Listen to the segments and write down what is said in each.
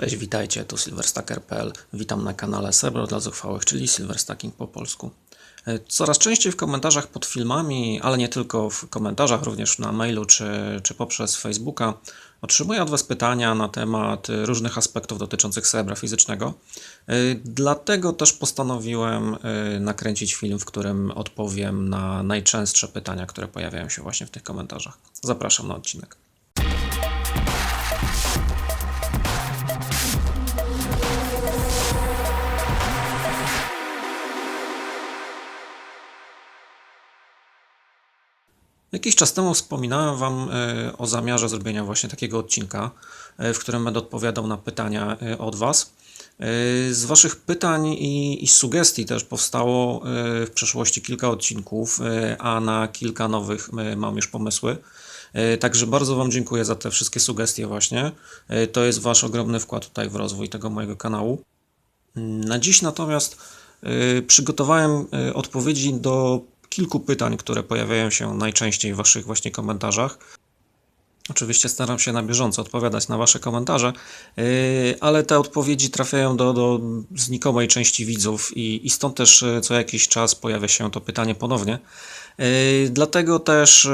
Cześć, witajcie, tu silverstacker.pl. Witam na kanale Srebro dla Zuchwałych, czyli Silverstacking po polsku. E, Coraz częściej w komentarzach pod filmami, ale nie tylko w komentarzach, również na mailu czy, czy poprzez Facebooka, otrzymuję od Was pytania na temat różnych aspektów dotyczących srebra fizycznego. E, Dlatego też postanowiłem e, nakręcić film, w którym odpowiem na najczęstsze pytania, które pojawiają się właśnie w tych komentarzach. Zapraszam na odcinek. Jakiś czas temu wspominałem Wam e, o zamiarze zrobienia właśnie takiego odcinka, e, w którym będę odpowiadał na pytania e, od Was. Z Waszych pytań i, i sugestii też powstało w przeszłości kilka odcinków, a na kilka nowych mam już pomysły. Także bardzo Wam dziękuję za te wszystkie sugestie właśnie. To jest Wasz ogromny wkład tutaj w rozwój tego mojego kanału. Na dziś natomiast przygotowałem odpowiedzi do kilku pytań, które pojawiają się najczęściej w Waszych właśnie komentarzach. Oczywiście staram się na bieżąco odpowiadać na Wasze komentarze, y, ale te odpowiedzi trafiają do, do znikomej części widzów i, i stąd też y, co jakiś czas pojawia się to pytanie ponownie. Y, Dlatego też y,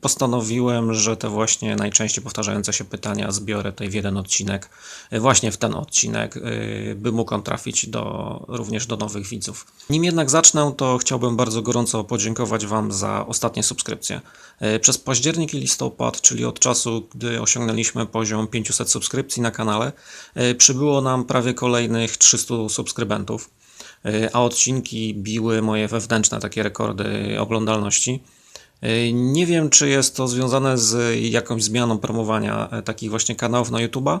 postanowiłem, że te właśnie najczęściej powtarzające się pytania zbiorę tutaj w jeden odcinek, y, właśnie w ten odcinek, by mógł on trafić do, również do nowych widzów. Nim jednak zacznę, to chciałbym bardzo gorąco podziękować Wam za ostatnie subskrypcje. Przez październik i listopad, czyli od czasu, gdy osiągnęliśmy poziom 500 subskrypcji na kanale, przybyło nam prawie kolejnych 300 subskrybentów a odcinki biły moje wewnętrzne takie rekordy oglądalności. Y, Nie wiem, czy jest to związane z jakąś zmianą promowania e, takich właśnie kanałów na YouTube'a.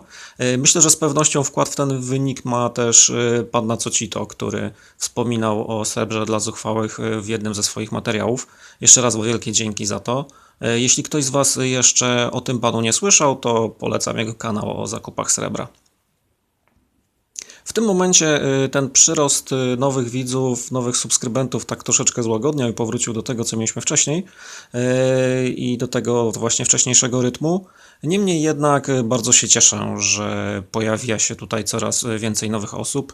Myślę, że z pewnością wkład w ten wynik ma też pan Nacocito, który wspominał o srebrze dla zuchwałych w jednym ze swoich materiałów. Jeszcze raz wielkie dzięki za to. Jeśli ktoś z Was jeszcze o tym panu nie słyszał, to polecam jego kanał o zakupach srebra. W tym momencie y, ten przyrost y, nowych widzów, nowych subskrybentów tak troszeczkę złagodniał i powrócił do tego, co mieliśmy wcześniej y, i do tego właśnie wcześniejszego rytmu. Niemniej jednak bardzo się cieszę, że pojawia się tutaj coraz więcej nowych osób,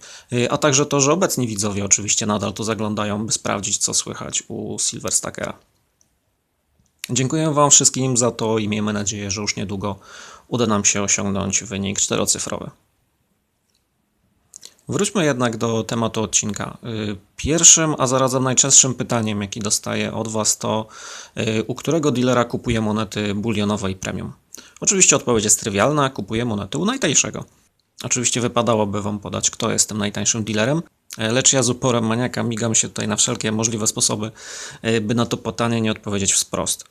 a także to, że obecni widzowie oczywiście nadal tu zaglądają, by sprawdzić, co słychać u Silverstackera. Dziękuję Wam wszystkim za to i miejmy nadzieję, że już niedługo uda nam się osiągnąć wynik czterocyfrowy. Wróćmy jednak do tematu odcinka. Y, Pierwszym, a zarazem najczęstszym pytaniem, jaki dostaję od Was, to y, u którego dealera kupuję monety bulionowe i premium? Oczywiście odpowiedź jest trywialna, kupuję monety u najtańszego. Oczywiście wypadałoby Wam podać, kto jest tym najtańszym dealerem, e, lecz ja z uporem maniaka migam się tutaj na wszelkie możliwe sposoby, y, by na to pytanie nie odpowiedzieć wprost.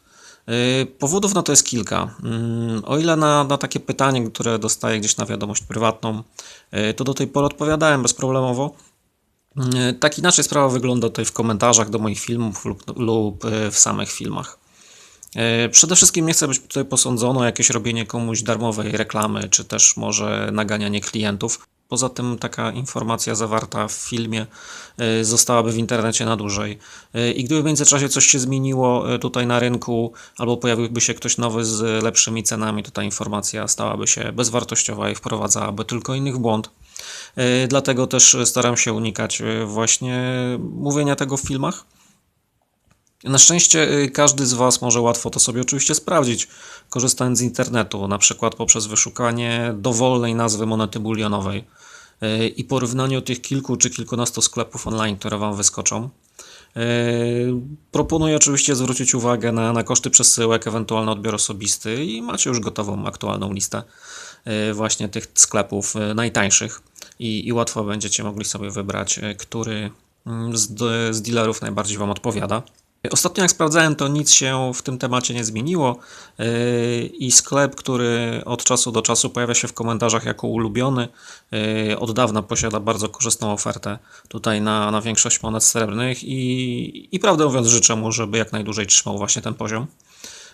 Y, Powodów na to jest kilka. Mm, O ile na, na takie pytanie, które dostaję gdzieś na wiadomość prywatną, y, to do tej pory odpowiadałem bezproblemowo. Y, Tak inaczej sprawa wygląda tutaj w komentarzach do moich filmów lub, lub w samych filmach. Przede wszystkim nie chcę być tutaj posądzono o jakieś robienie komuś darmowej reklamy, czy też może naganianie klientów. Poza tym taka informacja zawarta w filmie y, zostałaby w internecie na dłużej. Y, I gdyby w międzyczasie coś się zmieniło y, tutaj na rynku, albo pojawiłby się ktoś nowy z lepszymi cenami, to ta informacja stałaby się bezwartościowa i wprowadzałaby tylko innych w błąd. Dlatego też staram się unikać właśnie mówienia tego w filmach. Na szczęście y, każdy z Was może łatwo to sobie oczywiście sprawdzić, korzystając z internetu, na przykład poprzez wyszukanie dowolnej nazwy monety bulionowej y, i porównaniu tych kilku czy kilkunastu sklepów online, które Wam wyskoczą. Y, Proponuję oczywiście zwrócić uwagę na, na koszty przesyłek, ewentualny odbiór osobisty i macie już gotową, aktualną listę właśnie tych sklepów najtańszych i, i łatwo będziecie mogli sobie wybrać, który mm, z, z dealerów najbardziej Wam odpowiada. Ostatnio jak sprawdzałem, to nic się w tym temacie nie zmieniło yy, i sklep, który od czasu do czasu pojawia się w komentarzach jako ulubiony, yy, od dawna posiada bardzo korzystną ofertę tutaj na, na większość monet srebrnych i, i prawdę mówiąc życzę mu, żeby jak najdłużej trzymał właśnie ten poziom.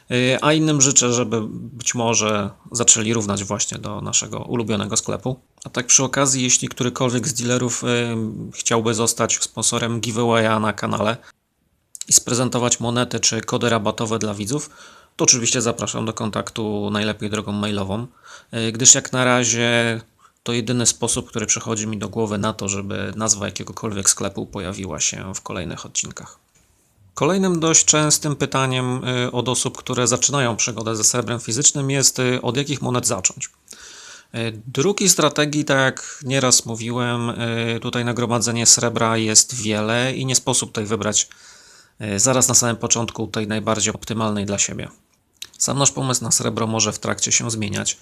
Yy, A innym życzę, żeby być może zaczęli równać właśnie do naszego ulubionego sklepu. A tak przy okazji, jeśli którykolwiek z dealerów chciałby zostać sponsorem giveawaya na kanale, i sprezentować monety czy kody rabatowe dla widzów, to oczywiście zapraszam do kontaktu najlepiej drogą mailową, y, gdyż jak na razie to jedyny sposób, który przychodzi mi do głowy na to, żeby nazwa jakiegokolwiek sklepu pojawiła się w kolejnych odcinkach. Kolejnym dość częstym pytaniem y, od osób, które zaczynają przygodę ze srebrem fizycznym jest y, od jakich monet zacząć. Y, Dróg i strategii, tak jak nieraz mówiłem, tutaj nagromadzenie srebra jest wiele i nie sposób tutaj wybrać zaraz na samym początku tej najbardziej optymalnej dla siebie. Sam nasz pomysł na srebro może w trakcie się zmieniać,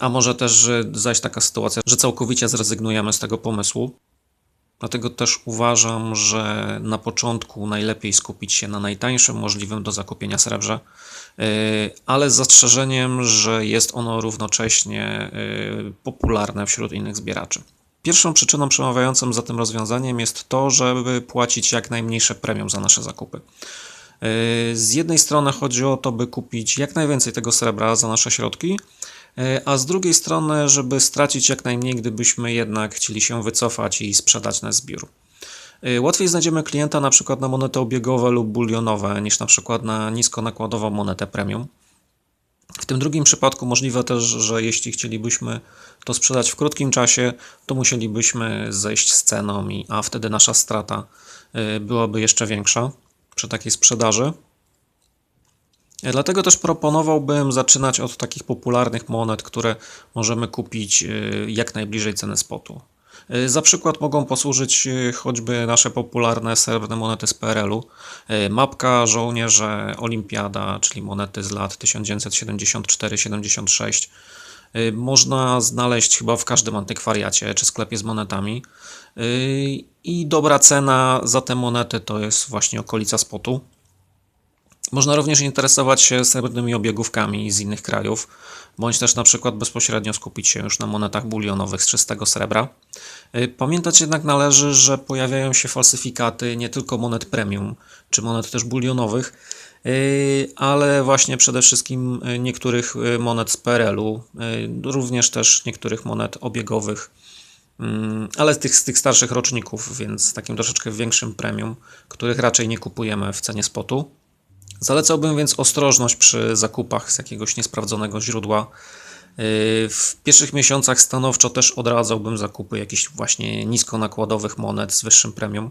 a może też zajść taka sytuacja, że całkowicie zrezygnujemy z tego pomysłu. Dlatego też uważam, że na początku najlepiej skupić się na najtańszym możliwym do zakupienia srebrze, y, ale z zastrzeżeniem, że jest ono równocześnie popularne wśród innych zbieraczy. Pierwszą przyczyną przemawiającą za tym rozwiązaniem jest to, żeby płacić jak najmniejsze premium za nasze zakupy. Y, z jednej strony chodzi o to, by kupić jak najwięcej tego srebra za nasze środki, E, a z drugiej strony, żeby stracić jak najmniej, gdybyśmy jednak chcieli się wycofać i sprzedać na zbiór. E, łatwiej znajdziemy klienta na przykład na monety obiegowe lub bulionowe niż na przykład na niskonakładową monetę premium. W tym drugim przypadku możliwe też, że jeśli chcielibyśmy to sprzedać w krótkim czasie, to musielibyśmy zejść z ceną, a wtedy nasza strata e, byłaby jeszcze większa przy takiej sprzedaży. Dlatego też proponowałbym zaczynać od takich popularnych monet, które możemy kupić y, jak najbliżej ceny spotu. Y, za przykład mogą posłużyć y, choćby nasze popularne srebrne monety z PRL-u. Mapka, żołnierze, olimpiada, czyli monety z lat 1974-76. Można znaleźć chyba w każdym antykwariacie czy sklepie z monetami. I dobra cena za te monety to jest właśnie okolica spotu. Można również interesować się srebrnymi obiegówkami z innych krajów, bądź też na przykład bezpośrednio skupić się już na monetach bulionowych z czystego srebra. Y, pamiętać jednak należy, że pojawiają się falsyfikaty nie tylko monet premium, czy monet też bulionowych, y, ale właśnie przede wszystkim y, niektórych monet z PRL-u, również też niektórych monet obiegowych, mm, ale z tych, z tych starszych roczników, więc takim troszeczkę większym premium, których raczej nie kupujemy w cenie spotu. Zalecałbym więc ostrożność przy zakupach z jakiegoś niesprawdzonego źródła. Yy, w pierwszych miesiącach stanowczo też odradzałbym zakupy jakichś właśnie niskonakładowych monet z wyższym premium.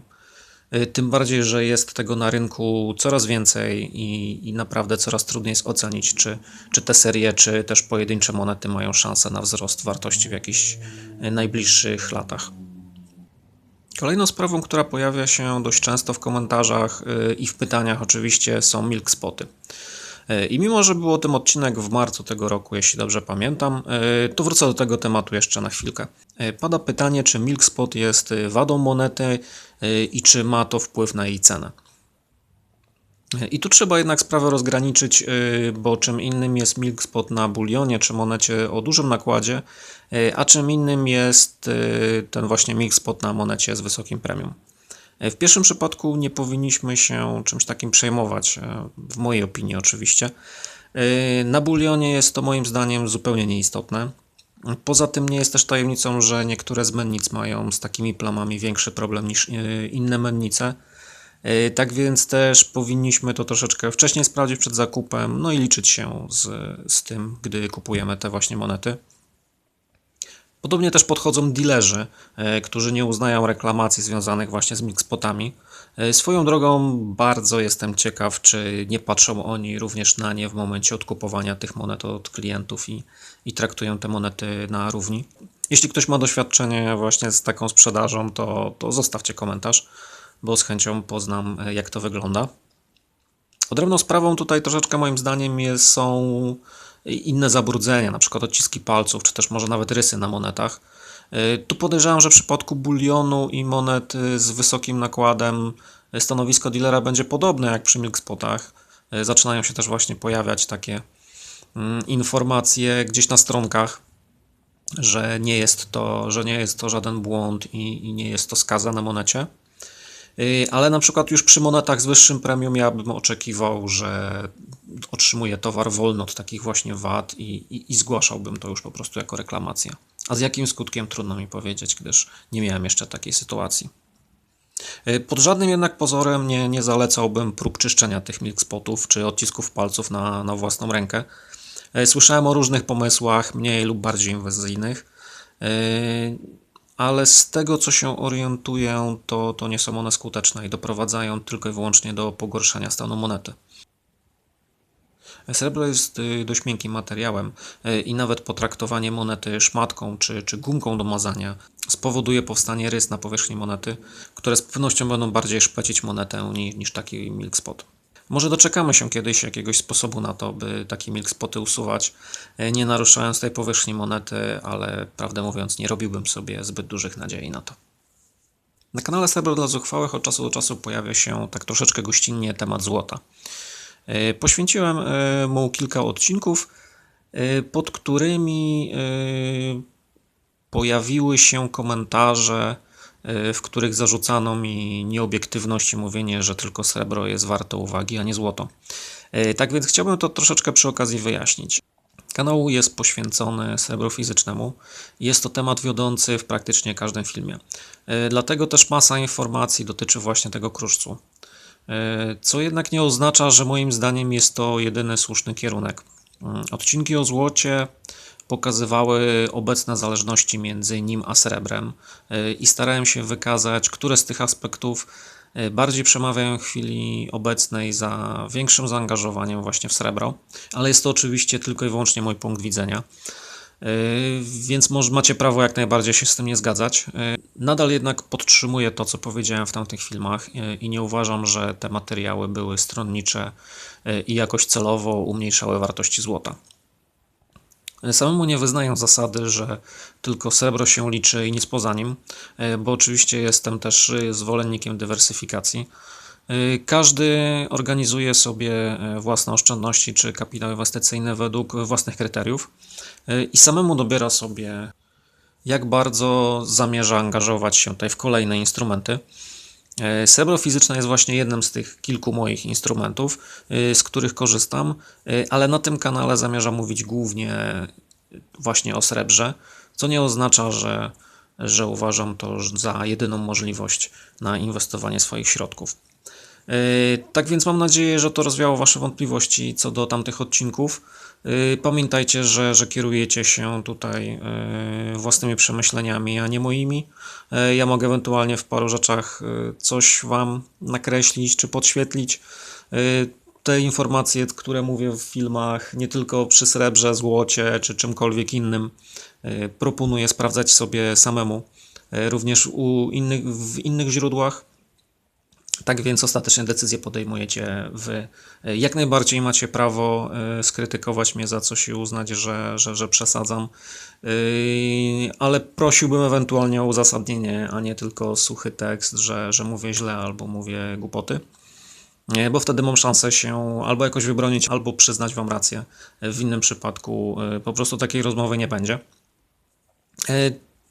Yy, tym bardziej, że jest tego na rynku coraz więcej i, i naprawdę coraz trudniej jest ocenić, czy, czy te serie, czy też pojedyncze monety mają szansę na wzrost wartości w jakichś najbliższych latach. Kolejną sprawą, która pojawia się dość często w komentarzach y, i w pytaniach oczywiście są milk spoty. Y, I mimo, że był o tym odcinek w marcu tego roku, jeśli dobrze pamiętam, y, to wrócę do tego tematu jeszcze na chwilkę. Pada pytanie, czy milk spot jest wadą monety i czy ma to wpływ na jej cenę. I tu trzeba jednak sprawę rozgraniczyć, y, bo czym innym jest milk spot na bulionie czy monecie o dużym nakładzie, y, a czym innym jest y, ten właśnie milk spot na monecie z wysokim premium. W pierwszym przypadku nie powinniśmy się czymś takim przejmować, w mojej opinii oczywiście. Na bulionie jest to moim zdaniem zupełnie nieistotne. Poza tym nie jest też tajemnicą, że niektóre z mennic mają z takimi plamami większy problem niż inne mennice. E, tak więc też powinniśmy to troszeczkę wcześniej sprawdzić przed zakupem, no i liczyć się z, z tym, gdy kupujemy te właśnie monety. Podobnie też podchodzą dealerzy, e, którzy nie uznają reklamacji związanych właśnie z mixpotami. E, swoją drogą bardzo jestem ciekaw, czy nie patrzą oni również na nie w momencie odkupowania tych monet od klientów i, i traktują te monety na równi. Jeśli ktoś ma doświadczenie właśnie z taką sprzedażą, to, to zostawcie komentarz bo z chęcią poznam, e, jak to wygląda. Odrębną sprawą tutaj troszeczkę moim zdaniem są inne zabrudzenia, na przykład odciski palców, czy też może nawet rysy na monetach. E, tu podejrzewam, że w przypadku bulionu i monet e, z wysokim nakładem stanowisko dealera będzie podobne jak przy milkspotach. Zaczynają się też właśnie pojawiać takie mm, informacje gdzieś na stronkach, że nie jest to, że nie jest to żaden błąd i, i nie jest to skaza na monecie. Y, ale na przykład już przy monetach z wyższym premium ja bym oczekiwał, że otrzymuję towar wolno od takich właśnie wad i, i, i zgłaszałbym to już po prostu jako reklamację. A z jakim skutkiem trudno mi powiedzieć, gdyż nie miałem jeszcze takiej sytuacji. Y, pod żadnym jednak pozorem nie, nie zalecałbym prób czyszczenia tych milk spotów czy odcisków palców na, na własną rękę. Y, słyszałem o różnych pomysłach, mniej lub bardziej inwazyjnych. Ale z tego co się orientuję, to, to nie są one skuteczne i doprowadzają tylko i wyłącznie do pogorszenia stanu monety. Srebro jest y, dość miękkim materiałem y, i nawet potraktowanie monety szmatką czy, czy gumką do mazania spowoduje powstanie rys na powierzchni monety, które z pewnością będą bardziej szplecić monetę niż, niż taki milk spot. Może doczekamy się kiedyś jakiegoś sposobu na to, by takie milk spoty usuwać, y, nie naruszając tej powierzchni monety, ale prawdę mówiąc, nie robiłbym sobie zbyt dużych nadziei na to. Na kanale Srebro dla Zuchwałych od czasu do czasu pojawia się tak troszeczkę gościnnie temat złota. E, poświęciłem e, mu kilka odcinków, e, pod którymi pojawiły się komentarze, w których zarzucano mi nieobiektywność i mówienie, że tylko srebro jest warte uwagi, a nie złoto. Tak więc chciałbym to troszeczkę przy okazji wyjaśnić. Kanał jest poświęcony srebru fizycznemu. Jest to temat wiodący w praktycznie każdym filmie. Dlatego też masa informacji dotyczy właśnie tego kruszcu. E, co jednak nie oznacza, że moim zdaniem jest to jedyny słuszny kierunek. Odcinki o złocie pokazywały obecne zależności między nim a srebrem e, i starałem się wykazać, które z tych aspektów e, bardziej przemawiają w chwili obecnej za większym zaangażowaniem właśnie w srebro, ale jest to oczywiście tylko i wyłącznie mój punkt widzenia. Yy, więc może macie prawo jak najbardziej się z tym nie zgadzać. Nadal jednak podtrzymuję to, co powiedziałem w tamtych filmach i nie uważam, że te materiały były stronnicze i jakoś celowo umniejszały wartości złota. Samemu nie wyznaję zasady, że tylko srebro się liczy i nic poza nim, bo oczywiście jestem też zwolennikiem dywersyfikacji. Każdy organizuje sobie własne oszczędności czy kapitał inwestycyjny według własnych kryteriów i samemu dobiera sobie, jak bardzo zamierza angażować się tutaj w kolejne instrumenty. E, srebro fizyczne jest właśnie jednym z tych kilku moich instrumentów, e, z których korzystam, e, ale na tym kanale zamierzam mówić głównie właśnie o srebrze, co nie oznacza, że, że uważam to za jedyną możliwość na inwestowanie swoich środków. Tak więc mam nadzieję, że to rozwiało Wasze wątpliwości co do tamtych odcinków. Y, pamiętajcie, że, że kierujecie się tutaj y, własnymi przemyśleniami, a nie moimi. Ja mogę ewentualnie w paru rzeczach coś Wam nakreślić czy podświetlić. Te informacje, które mówię w filmach, nie tylko przy srebrze, złocie czy czymkolwiek innym, proponuję sprawdzać sobie samemu. Również u innych, w innych źródłach tak więc ostatecznie decyzję podejmujecie wy. Jak najbardziej macie prawo e, skrytykować mnie za coś i uznać, że, że, że przesadzam, e, ale prosiłbym ewentualnie o uzasadnienie, a nie tylko suchy tekst, że, że mówię źle albo mówię głupoty. Bo wtedy mam szansę się albo jakoś wybronić, albo przyznać Wam rację. W innym przypadku e, po prostu takiej rozmowy nie będzie.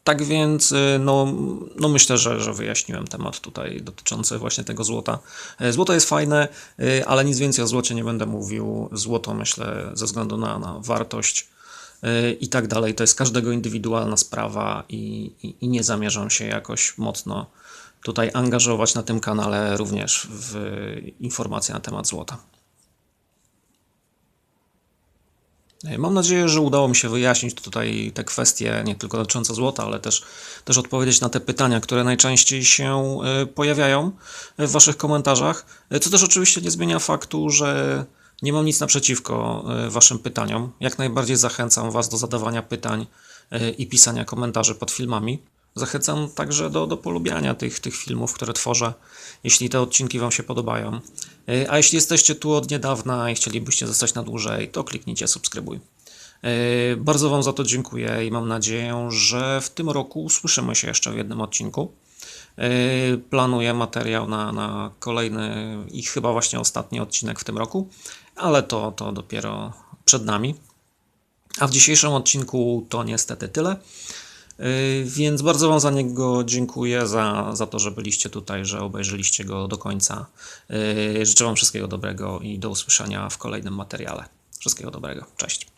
Tak więc y, no, no myślę, że, że wyjaśniłem temat tutaj dotyczący właśnie tego złota. E, złoto jest fajne, y, ale nic więcej o złocie nie będę mówił. Złoto myślę ze względu na, na wartość y, i tak dalej. To jest każdego indywidualna sprawa i, i, i nie zamierzam się jakoś mocno tutaj angażować na tym kanale również w informacje na temat złota. Mam nadzieję, że udało mi się wyjaśnić tutaj te kwestie, nie tylko dotyczące złota, ale też, też odpowiedzieć na te pytania, które najczęściej się e, pojawiają w Waszych komentarzach. E, co też oczywiście nie zmienia faktu, że nie mam nic naprzeciwko e, Waszym pytaniom. Jak najbardziej zachęcam Was do zadawania pytań i pisania komentarzy pod filmami. Zachęcam także do, do polubiania tych, tych filmów, które tworzę, jeśli te odcinki Wam się podobają. E, a jeśli jesteście tu od niedawna i chcielibyście zostać na dłużej, to kliknijcie subskrybuj. E, bardzo Wam za to dziękuję i mam nadzieję, że w tym roku usłyszymy się jeszcze w jednym odcinku. E, planuję materiał na, na kolejny i chyba właśnie ostatni odcinek w tym roku, ale to, to dopiero przed nami. A w dzisiejszym odcinku to niestety tyle. Y, więc bardzo Wam za niego dziękuję, za, za to, że byliście tutaj, że obejrzeliście go do końca. Y, życzę Wam wszystkiego dobrego i do usłyszenia w kolejnym materiale. Wszystkiego dobrego. Cześć.